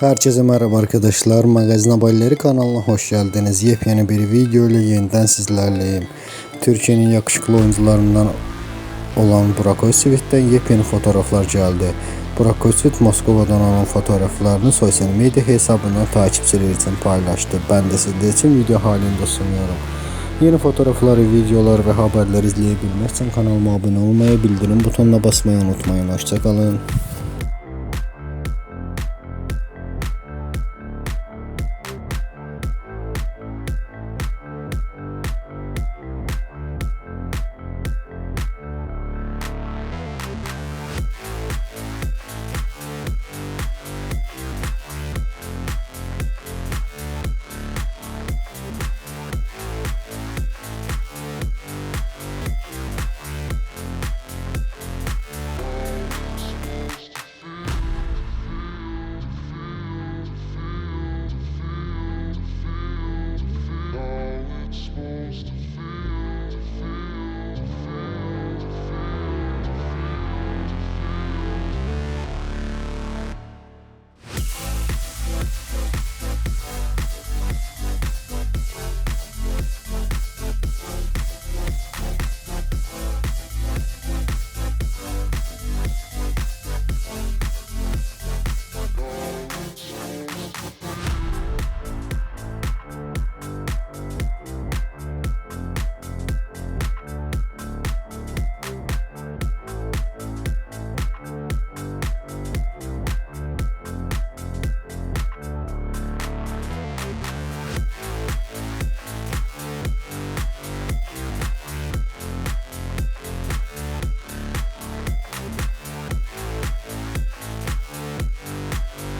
Herkese merhaba arkadaşlar. Magazin Haberleri kanalına hoş geldiniz. Yepyeni bir video ile yeniden sizlerleyim. Türkiye'nin yakışıklı oyuncularından olan Burak Özçivit'ten yepyeni fotoğraflar geldi. Burak Özçivit Moskova'dan alan fotoğraflarını sosyal medya hesabından takipçiler için paylaştı. Ben de sizler için video halinde sunuyorum. Yeni fotoğrafları, videolar ve haberler izleyebilmek için kanalıma abone olmayı, bildirim butonuna basmayı unutmayın. Hoşçakalın.